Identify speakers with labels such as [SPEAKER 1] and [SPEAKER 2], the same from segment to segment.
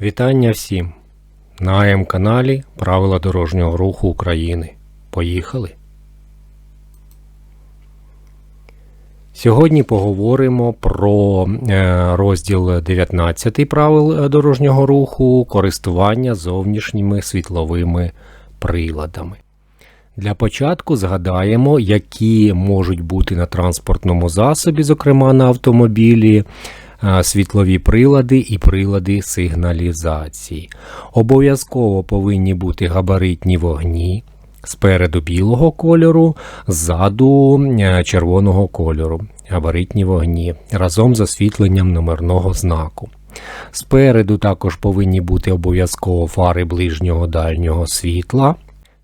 [SPEAKER 1] Вітання всім! На АМ-каналі Правила дорожнього руху України. Поїхали! Сьогодні поговоримо про е, розділ 19 правил дорожнього руху користування зовнішніми світловими приладами. Для початку згадаємо, які можуть бути на транспортному засобі, зокрема на автомобілі, світлові прилади і прилади сигналізації. Обов'язково повинні бути габаритні вогні. Спереду білого кольору, ззаду е, червоного кольору, габаритні вогні разом з освітленням номерного знаку. Спереду також повинні бути обов'язково фари ближнього дальнього світла,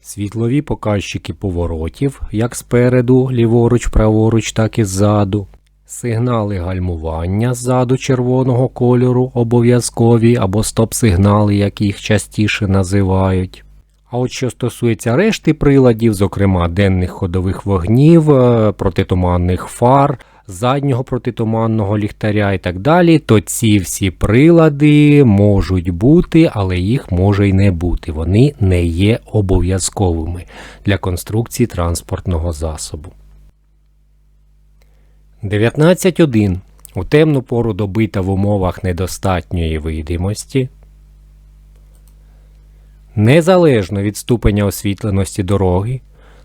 [SPEAKER 1] світлові показчики поворотів, як спереду, ліворуч, праворуч, так і ззаду. Сигнали гальмування ззаду червоного кольору обов'язкові або стоп-сигнали, як їх частіше називають. А от що стосується решти приладів, зокрема денних ходових вогнів, е, протитуманних фар, заднього протитуманного ліхтаря і так далі, то ці всі прилади можуть бути, але їх може й не бути. Вони не є обов'язковими для конструкції транспортного засобу. 19.1. У темну пору доби та в умовах недостатньої видимості. Незалежно від ступеня освітленості дороги,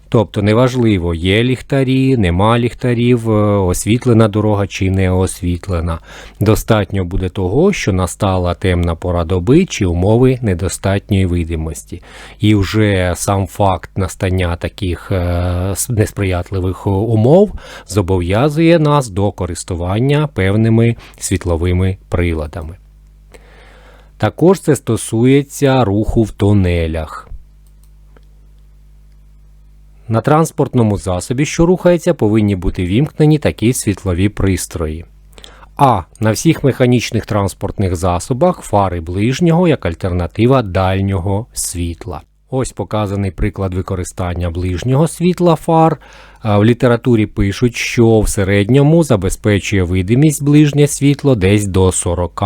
[SPEAKER 1] тобто неважливо, є ліхтарі, нема ліхтарів, е, освітлена дорога чи не освітлена. Достатньо буде того, що настала темна пора доби чи умови недостатньої видимості. І вже сам факт настання таких е, несприятливих умов зобов'язує нас до користування певними світловими приладами. Також це стосується руху в тунелях. На транспортному засобі, що рухається, повинні бути вімкнені такі світлові пристрої. А. На всіх механічних транспортних засобах фари ближнього як альтернатива дальнього світла. Ось показаний приклад використання ближнього світла фар. В літературі пишуть, що в середньому забезпечує видимість ближнє світло десь до 40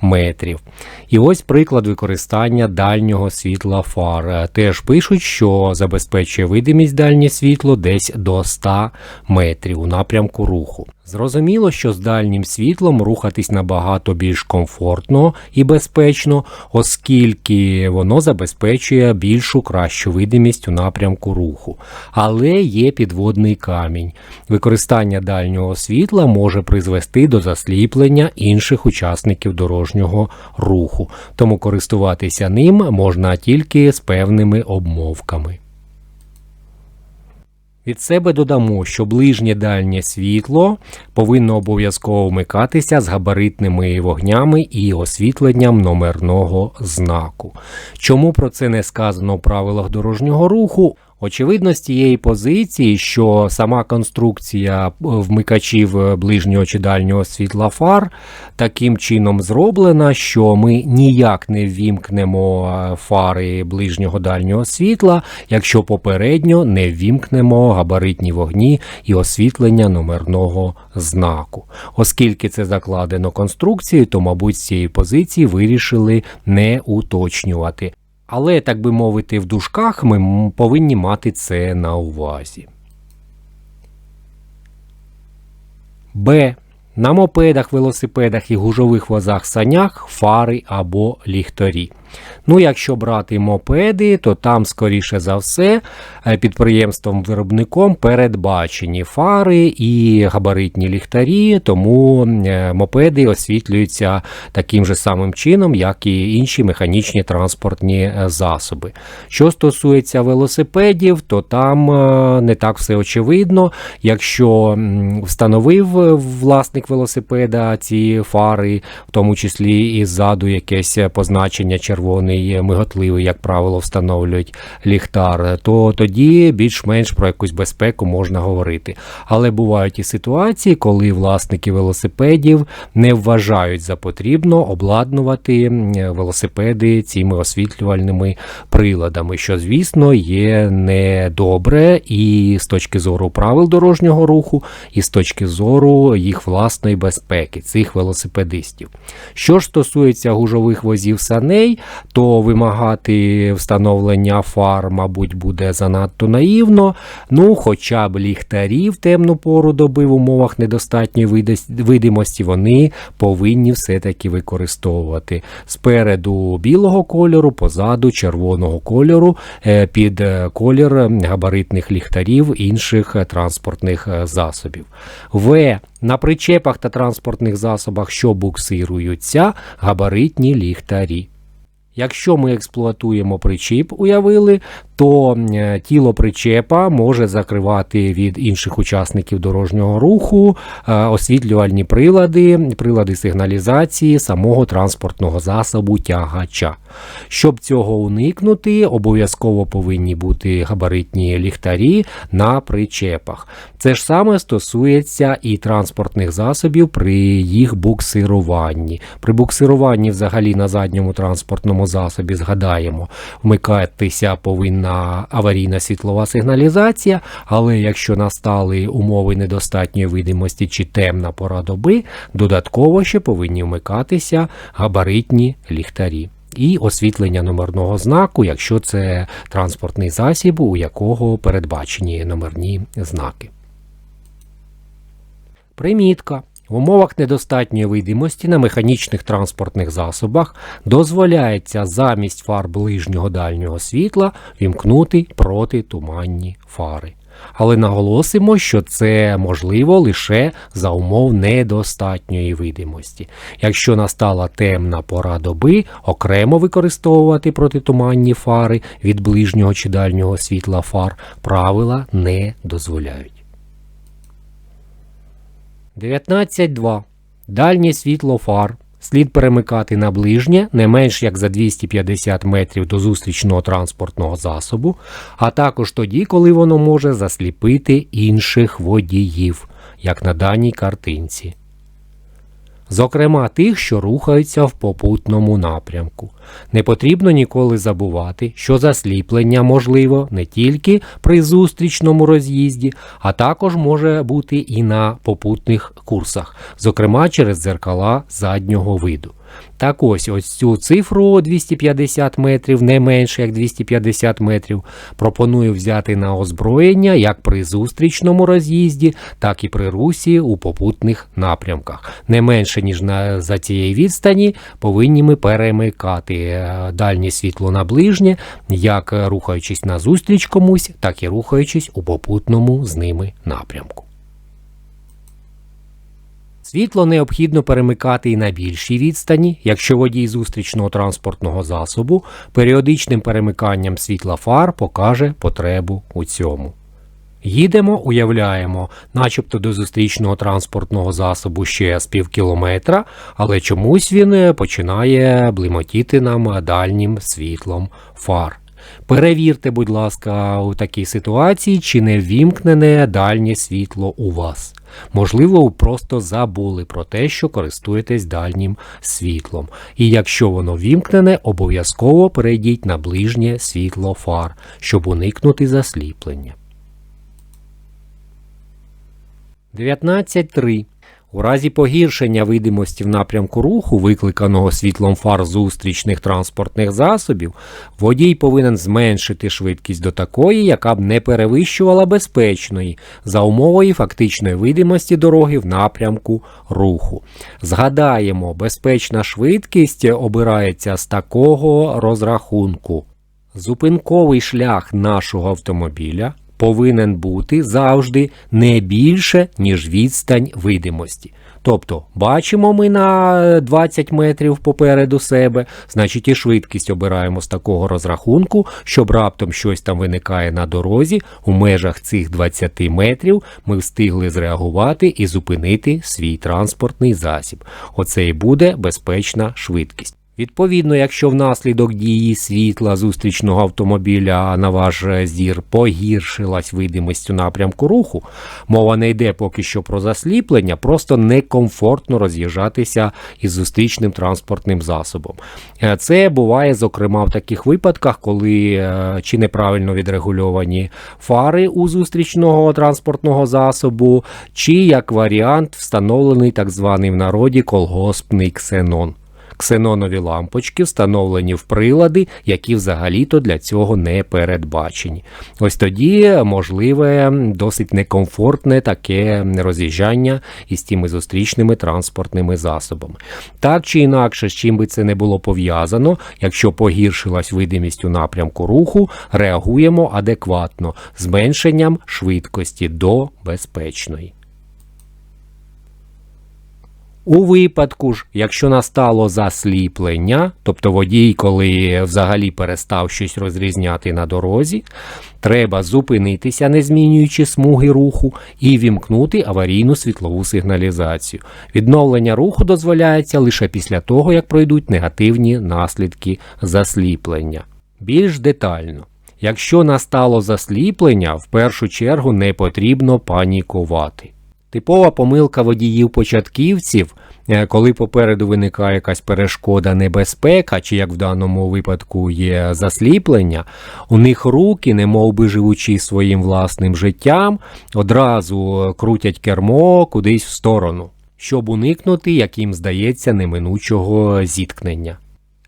[SPEAKER 1] метрів. І ось приклад використання дальнього світла фар. Теж пишуть, що забезпечує видимість дальнє світло десь до 100 метрів у напрямку руху. Зрозуміло, що з дальнім світлом рухатись набагато більш комфортно і безпечно, оскільки воно забезпечує більшу кращу видимість у напрямку руху. Але є підводний камінь. Використання дальнього світла може призвести до засліплення інших учасників дорожнього руху, тому користуватися ним можна тільки з певними обмовками. Від себе додамо, що ближнє дальнє світло повинно обов'язково вмикатися з габаритними вогнями і освітленням номерного знаку. Чому про це не сказано в правилах дорожнього руху? Очевидно, з тієї позиції, що сама конструкція вмикачів ближнього чи дальнього світла фар таким чином зроблена, що ми ніяк не ввімкнемо фари ближнього дальнього світла, якщо попередньо не ввімкнемо габаритні вогні і освітлення номерного знаку. Оскільки це закладено конструкцією, то, мабуть, з цієї позиції вирішили не уточнювати. Але, так би мовити, в дужках ми повинні мати це на увазі. Б. На мопедах, велосипедах і гужових возах санях фари або ліхтарі. Ну, якщо брати мопеди, то там, скоріше за все, підприємством-виробником передбачені фари і габаритні ліхтарі, тому мопеди освітлюються таким же самим чином, як і інші механічні транспортні засоби. Що стосується велосипедів, то там не так все очевидно. Якщо встановив власник велосипеда ці фари, в тому числі і ззаду якесь позначення червоне, червоний миготливий, як правило, встановлюють ліхтар, то тоді більш-менш про якусь безпеку можна говорити. Але бувають і ситуації, коли власники велосипедів не вважають за потрібно обладнувати велосипеди цими освітлювальними приладами, що, звісно, є недобре і з точки зору правил дорожнього руху, і з точки зору їх власної безпеки, цих велосипедистів. Що ж стосується гужових возів саней, то вимагати встановлення фар, мабуть, буде занадто наївно. Ну, хоча б ліхтарі в темну пору доби в умовах недостатньої видимості, вони повинні все-таки використовувати. Спереду білого кольору, позаду червоного кольору, е, під е, колір габаритних ліхтарів інших е, транспортних засобів. В. На причепах та транспортних засобах, що буксируються, габаритні ліхтарі. Якщо ми експлуатуємо причіп, уявили, то е, тіло причепа може закривати від інших учасників дорожнього руху е, освітлювальні прилади, прилади сигналізації самого транспортного засобу тягача. Щоб цього уникнути, обов'язково повинні бути габаритні ліхтарі на причепах. Це ж саме стосується і транспортних засобів при їх буксируванні. При буксируванні, взагалі, на задньому транспортному засобі, згадаємо, вмикатися повинна аварійна світлова сигналізація, але якщо настали умови недостатньої видимості чи темна пора доби, додатково ще повинні вмикатися габаритні ліхтарі. І освітлення номерного знаку, якщо це транспортний засіб, у якого передбачені номерні знаки. Примітка. В умовах недостатньої видимості на механічних транспортних засобах дозволяється замість фар ближнього дальнього світла вімкнути протитуманні фари. Але наголосимо, що це можливо лише за умов недостатньої видимості. Якщо настала темна пора доби, окремо використовувати протитуманні фари від ближнього чи дальнього світла фар правила не дозволяють. 19.2. Дальнє світло фар слід перемикати на ближнє не менш як за 250 метрів до зустрічного транспортного засобу, а також тоді, коли воно може засліпити інших водіїв, як на даній картинці зокрема тих, що рухаються в попутному напрямку. Не потрібно ніколи забувати, що засліплення можливо не тільки при зустрічному роз'їзді, а також може бути і на попутних курсах, зокрема через дзеркала заднього виду. Так ось ось цю цифру 250 метрів, не менше як 250 метрів, пропоную взяти на озброєння як при зустрічному роз'їзді, так і при русі у попутних напрямках. Не менше, ніж на, за цієї відстані, повинні ми перемикати е, дальнє світло на ближнє, як рухаючись на зустріч комусь, так і рухаючись у попутному з ними напрямку. Світло необхідно перемикати і на більшій відстані, якщо водій зустрічного транспортного засобу періодичним перемиканням світла фар покаже потребу у цьому. Їдемо, уявляємо, начебто до зустрічного транспортного засобу ще з пів кілометра, але чомусь він починає блимотіти нам дальнім світлом фар. Перевірте, будь ласка, у такій ситуації, чи не ввімкнене дальнє світло у вас. Можливо, ви просто забули про те, що користуєтесь дальнім світлом. І якщо воно вімкнене, обов'язково перейдіть на ближнє світло фар, щоб уникнути засліплення. 19.3 у разі погіршення видимості в напрямку руху, викликаного світлом фар зустрічних транспортних засобів, водій повинен зменшити швидкість до такої, яка б не перевищувала безпечної за умовою фактичної видимості дороги в напрямку руху. Згадаємо, безпечна швидкість обирається з такого розрахунку. Зупинковий шлях нашого автомобіля повинен бути завжди не більше, ніж відстань видимості. Тобто, бачимо ми на 20 метрів попереду себе, значить і швидкість обираємо з такого розрахунку, щоб раптом щось там виникає на дорозі, у межах цих 20 метрів ми встигли зреагувати і зупинити свій транспортний засіб. Оце і буде безпечна швидкість. Відповідно, якщо внаслідок дії світла зустрічного автомобіля на ваш зір погіршилась видимість у напрямку руху, мова не йде поки що про засліплення, просто некомфортно роз'їжджатися із зустрічним транспортним засобом. Е, Це буває, зокрема, в таких випадках, коли е, чи неправильно відрегульовані фари у зустрічного транспортного засобу, чи як варіант встановлений так званий в народі колгоспний ксенон. Ксенонові лампочки встановлені в прилади, які взагалі-то для цього не передбачені. Ось тоді можливе досить некомфортне таке роз'їжджання із тими зустрічними транспортними засобами. Так чи інакше, з чим би це не було пов'язано, якщо погіршилась видимість у напрямку руху, реагуємо адекватно зменшенням швидкості до безпечної. У випадку ж, якщо настало засліплення, тобто водій, коли взагалі перестав щось розрізняти на дорозі, треба зупинитися, не змінюючи смуги руху, і вімкнути аварійну світлову сигналізацію. Відновлення руху дозволяється лише після того, як пройдуть негативні наслідки засліплення. Більш детально. Якщо настало засліплення, в першу чергу не потрібно панікувати. Типова помилка водіїв-початківців, е, коли попереду виникає якась перешкода, небезпека, чи як в даному випадку є засліплення, у них руки, немов би живучи своїм власним життям, одразу крутять кермо кудись в сторону, щоб уникнути, як їм здається, неминучого зіткнення.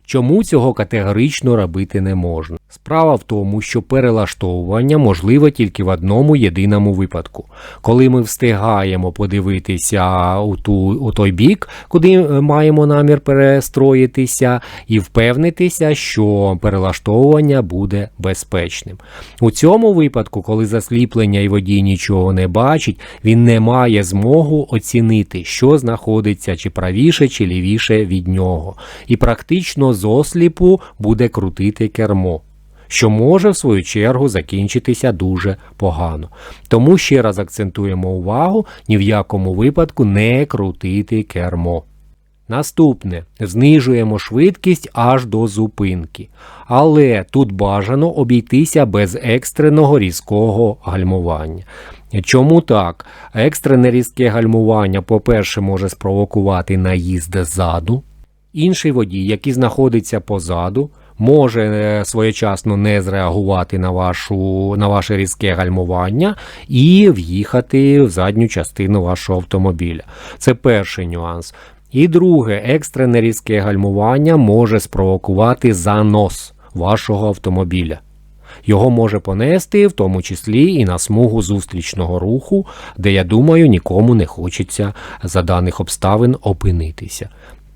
[SPEAKER 1] Чому цього категорично робити не можна? Справа в тому, що перелаштовування можливе тільки в одному єдиному випадку, коли ми встигаємо подивитися у, ту, у той бік, куди е, маємо намір перестроїтися, і впевнитися, що перелаштовування буде безпечним. У цьому випадку, коли засліплення і водій нічого не бачить, він не має змогу оцінити, що знаходиться чи правіше, чи лівіше від нього, і практично з осліпу буде крутити кермо що може в свою чергу закінчитися дуже погано. Тому ще раз акцентуємо увагу ні в якому випадку не крутити кермо. Наступне знижуємо швидкість аж до зупинки. Але тут бажано обійтися без екстреного різкого гальмування. Чому так? Екстрене різке гальмування, по-перше, може спровокувати наїзд ззаду. Інший водій, який знаходиться позаду, може е, своєчасно не зреагувати на вашу, на ваше різке гальмування і в'їхати в задню частину вашого автомобіля. Це перший нюанс. І друге, екстрене різке гальмування може спровокувати занос вашого автомобіля. Його може понести, в тому числі і на смугу зустрічного руху, де, я думаю, нікому не хочеться за даних обставин опинитися.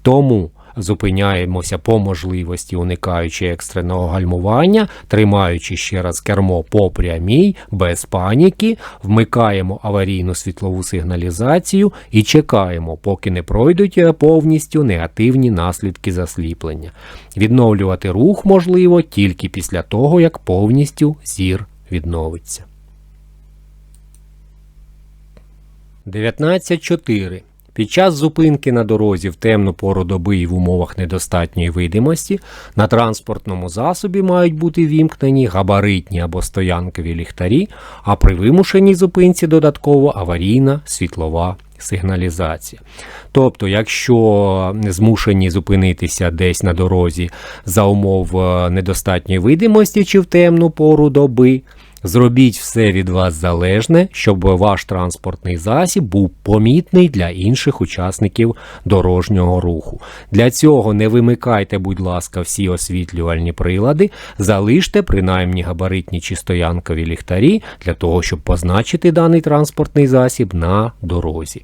[SPEAKER 1] Тому зупиняємося по можливості, уникаючи екстреного гальмування, тримаючи ще раз кермо по прямій, без паніки, вмикаємо аварійну світлову сигналізацію і чекаємо, поки не пройдуть повністю негативні наслідки засліплення. Відновлювати рух можливо тільки після того, як повністю зір відновиться. 19.4 під час зупинки на дорозі в темну пору доби і в умовах недостатньої видимості на транспортному засобі мають бути вімкнені габаритні або стоянкові ліхтарі, а при вимушеній зупинці додатково аварійна світлова сигналізація. Тобто, якщо змушені зупинитися десь на дорозі за умов е, недостатньої видимості чи в темну пору доби, Зробіть все від вас залежне, щоб ваш транспортний засіб був помітний для інших учасників дорожнього руху. Для цього не вимикайте, будь ласка, всі освітлювальні прилади, залиште принаймні габаритні чи стоянкові ліхтарі для того, щоб позначити даний транспортний засіб на дорозі.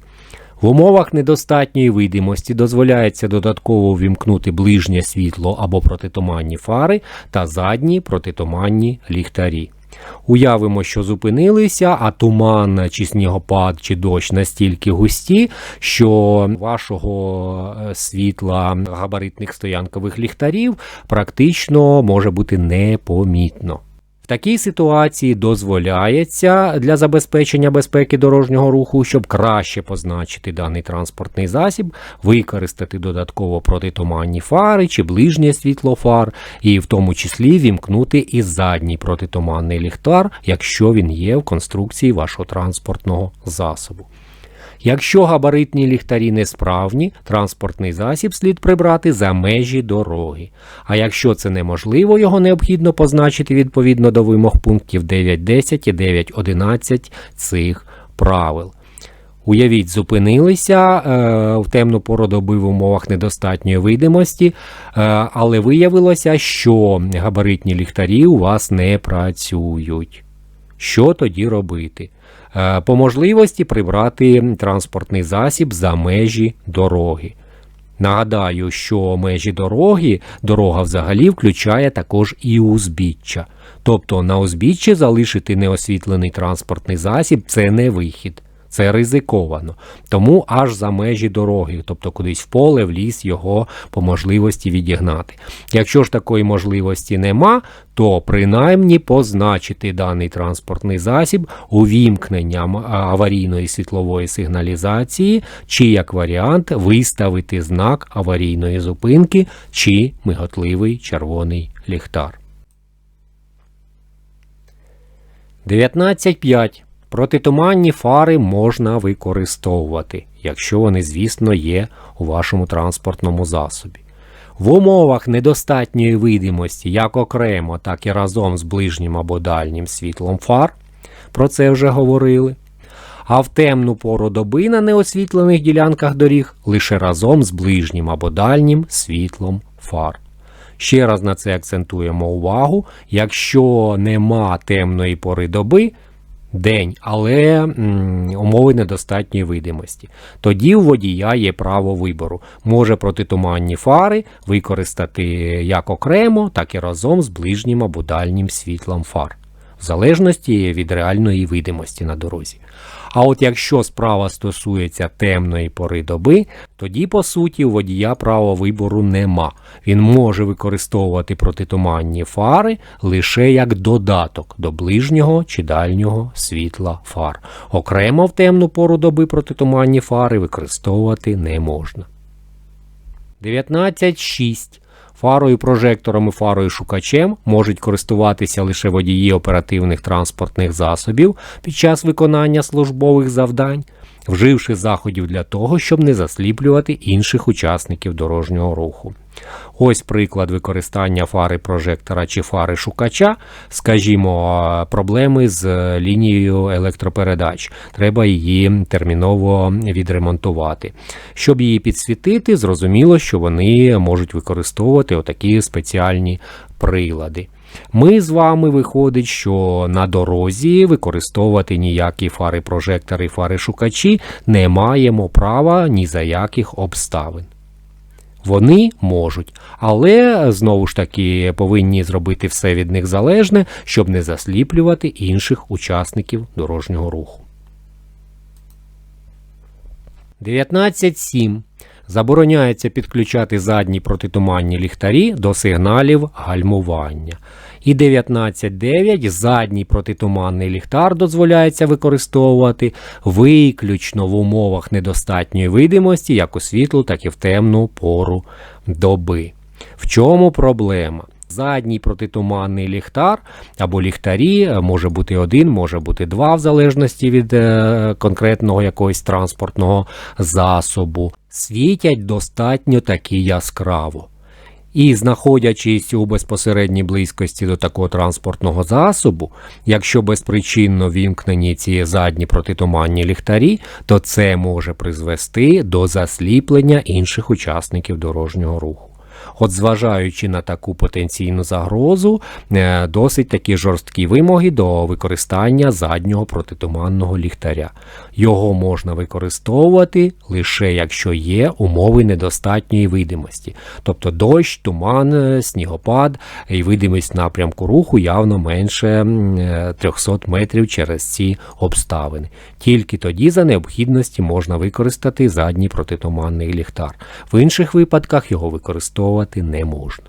[SPEAKER 1] В умовах недостатньої видимості дозволяється додатково ввімкнути ближнє світло або протитуманні фари та задні протитуманні ліхтарі. Уявимо, що зупинилися, а туман, чи снігопад, чи дощ настільки густі, що вашого е, світла габаритних стоянкових ліхтарів практично може бути непомітно. Такій ситуації дозволяється для забезпечення безпеки дорожнього руху, щоб краще позначити даний транспортний засіб, використати додатково протитуманні фари чи ближнє світло фар, і в тому числі вімкнути і задній протитуманний ліхтар, якщо він є в конструкції вашого транспортного засобу. Якщо габаритні ліхтарі несправні, транспортний засіб слід прибрати за межі дороги. А якщо це неможливо, його необхідно позначити відповідно до вимог пунктів 9.10 і 9.11 цих правил. Уявіть, зупинилися е, в темну пору доби в умовах недостатньої видимості, е, але виявилося, що габаритні ліхтарі у вас не працюють. Що тоді робити? Е, по можливості прибрати транспортний засіб за межі дороги. Нагадаю, що межі дороги, дорога взагалі включає також і узбіччя. Тобто на узбіччі залишити неосвітлений транспортний засіб це не вихід. Це ризиковано. Тому аж за межі дороги, тобто кудись в поле, в ліс його по можливості відігнати. Якщо ж такої можливості нема, то принаймні позначити даний транспортний засіб увімкненням аварійної світлової сигналізації, чи як варіант виставити знак аварійної зупинки чи миготливий червоний ліхтар. 19.5. Протитуманні фари можна використовувати, якщо вони, звісно, є у вашому транспортному засобі. В умовах недостатньої видимості як окремо, так і разом з ближнім або дальнім світлом фар, про це вже говорили. А в темну пору доби на неосвітлених ділянках доріг лише разом з ближнім або дальнім світлом фар. Ще раз на це акцентуємо увагу: якщо нема темної пори доби, день, але умови недостатньої видимості. Тоді у водія є право вибору. Може протитуманні фари використати як окремо, так і разом з ближнім або дальнім світлом фар, в залежності від реальної видимості на дорозі. А от якщо справа стосується темної пори доби, тоді, по суті, у водія права вибору нема. Він може використовувати протитуманні фари лише як додаток до ближнього чи дальнього світла фар. Окремо в темну пору доби протитуманні фари використовувати не можна. 19.6. Фарою, прожектором і фарою шукачем можуть користуватися лише водії оперативних транспортних засобів під час виконання службових завдань, вживши заходів для того, щоб не засліплювати інших учасників дорожнього руху. Ось приклад використання фари прожектора чи фари шукача, скажімо, проблеми з лінією електропередач. Треба її терміново відремонтувати. Щоб її підсвітити, зрозуміло, що вони можуть використовувати отакі спеціальні прилади. Ми з вами виходить, що на дорозі використовувати ніякі фари прожектори, фари шукачі не маємо права ні за яких обставин. Вони можуть, але знову ж таки повинні зробити все від них залежне, щоб не засліплювати інших учасників дорожнього руху. 19.7. Забороняється підключати задні протитуманні ліхтарі до сигналів гальмування. І 19.9 задній протитуманний ліхтар дозволяється використовувати виключно в умовах недостатньої видимості, як у світлу, так і в темну пору доби. В чому проблема? Задній протитуманний ліхтар або ліхтарі може бути один, може бути два, в залежності від е, конкретного якогось транспортного засобу. Світять достатньо таки яскраво. І знаходячись у безпосередній близькості до такого транспортного засобу, якщо безпричинно вімкнені ці задні протитуманні ліхтарі, то це може призвести до засліплення інших учасників дорожнього руху. От, зважаючи на таку потенційну загрозу, е, досить такі жорсткі вимоги до використання заднього протитуманного ліхтаря. Його можна використовувати лише якщо є умови недостатньої видимості, тобто дощ, туман, е, снігопад і видимість напрямку руху явно менше 300 е, метрів через ці обставини. Тільки тоді за необхідності можна використати задній протитуманний ліхтар. В інших випадках його використовувати не можна.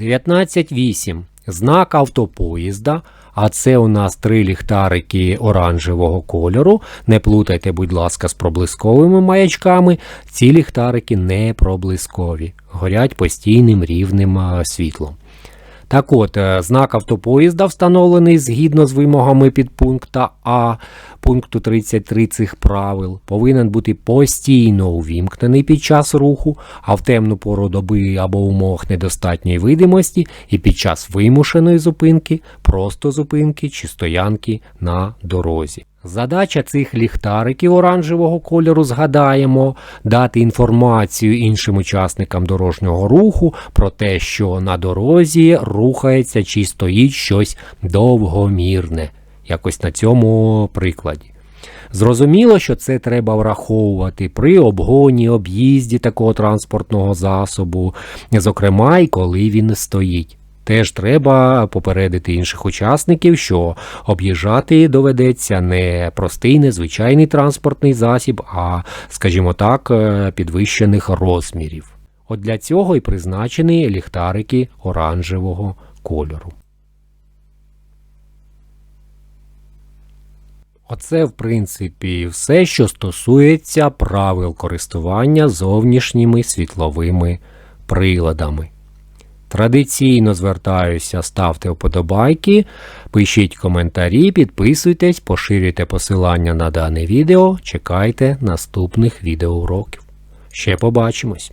[SPEAKER 1] 19.8. знак автопоїзда, а це у нас три ліхтарики оранжевого кольору. Не плутайте, будь ласка, з проблисковими маячками. Ці ліхтарики не проблискові, горять постійним рівним світлом. Так от, е, знак автопоїзда встановлений згідно з вимогами підпункта А пункту 33 цих правил, повинен бути постійно увімкнений під час руху, а в темну пору доби або умовах недостатньої видимості і під час вимушеної зупинки, просто зупинки чи стоянки на дорозі. Задача цих ліхтариків оранжевого кольору, згадаємо, дати інформацію іншим учасникам дорожнього руху про те, що на дорозі рухається чи стоїть щось довгомірне. Якось на цьому прикладі. Зрозуміло, що це треба враховувати при обгоні, об'їзді такого транспортного засобу, зокрема, і коли він стоїть. Теж треба попередити інших учасників, що об'їжджати доведеться не простий, незвичайний транспортний засіб, а, скажімо так, е, підвищених розмірів. От для цього і призначені ліхтарики оранжевого кольору. Оце, в принципі, все, що стосується правил користування зовнішніми світловими приладами. Традиційно звертаюся, ставте вподобайки, пишіть коментарі, підписуйтесь, поширюйте посилання на дане відео, чекайте наступних відеоуроків. Ще побачимось!